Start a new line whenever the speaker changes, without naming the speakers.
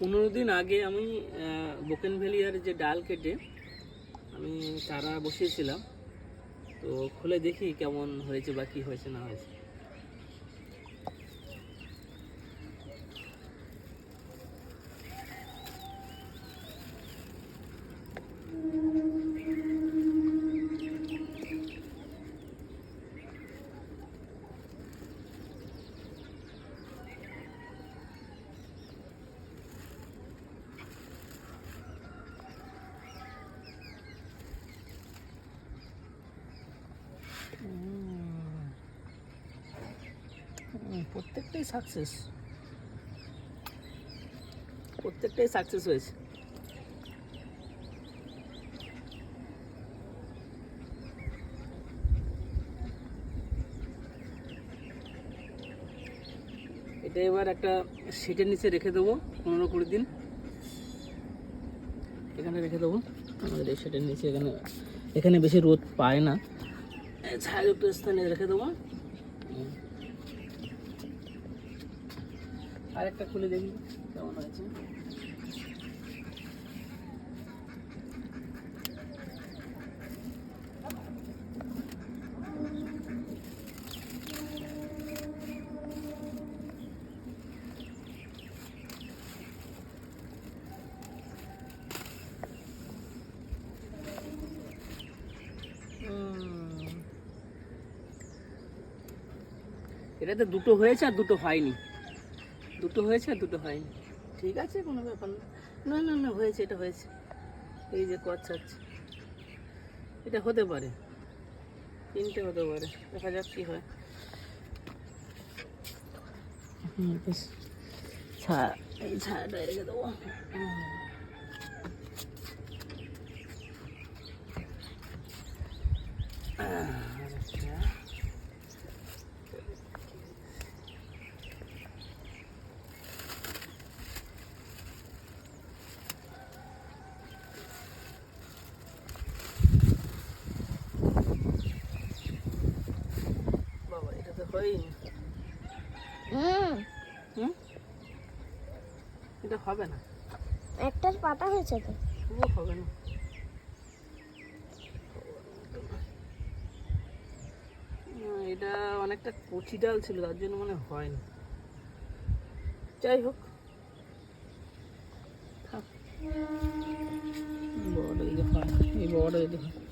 পনেরো দিন আগে আমি বোকেন ভ্যালিয়ার যে ডাল কেটে আমি তারা বসিয়েছিলাম। তো খুলে দেখি কেমন হয়েছে বা কী হয়েছে, না হয়েছে। প্রত্যেকটাই সাকসেস প্রত্যেকটাই সাকসেস হয়েছে। এটা এবার একটা সিটের নিচে রেখে দেবো, পনেরো কুড়ি দিন। এখানে রেখে দেবো। আমাদের এই সেটের নিচে এখানে এখানে বেশি রোদ পায় না। ছায়াযুক্ত স্থানে রেখে দেবো। আরেকটা খুলে দেখি কেমন হয়েছে। এটাতে দুটো হয়েছে আর দুটো হয়নি। দুটো হয়েছে আর দুটো হয়নি। ঠিক আছে কোনো ব্যাপার না। না না না হয়েছে এটা হয়েছে। এই যে কচ্ছাচ্ছে এটা হতে পারে। তিনটে হতে পারে। দেখা যাক কি হয়। ছাড়া এই ছাড়াটা রেখে দেবো। এটা হবে না।
একটা পাতা হয়েছে তো।
ও হবে না। না, এটা অনেকটা কচি ডাল ছিল তার জন্য মনে হয় হয়নি। যাই হোক। যদি এই যদি হয়।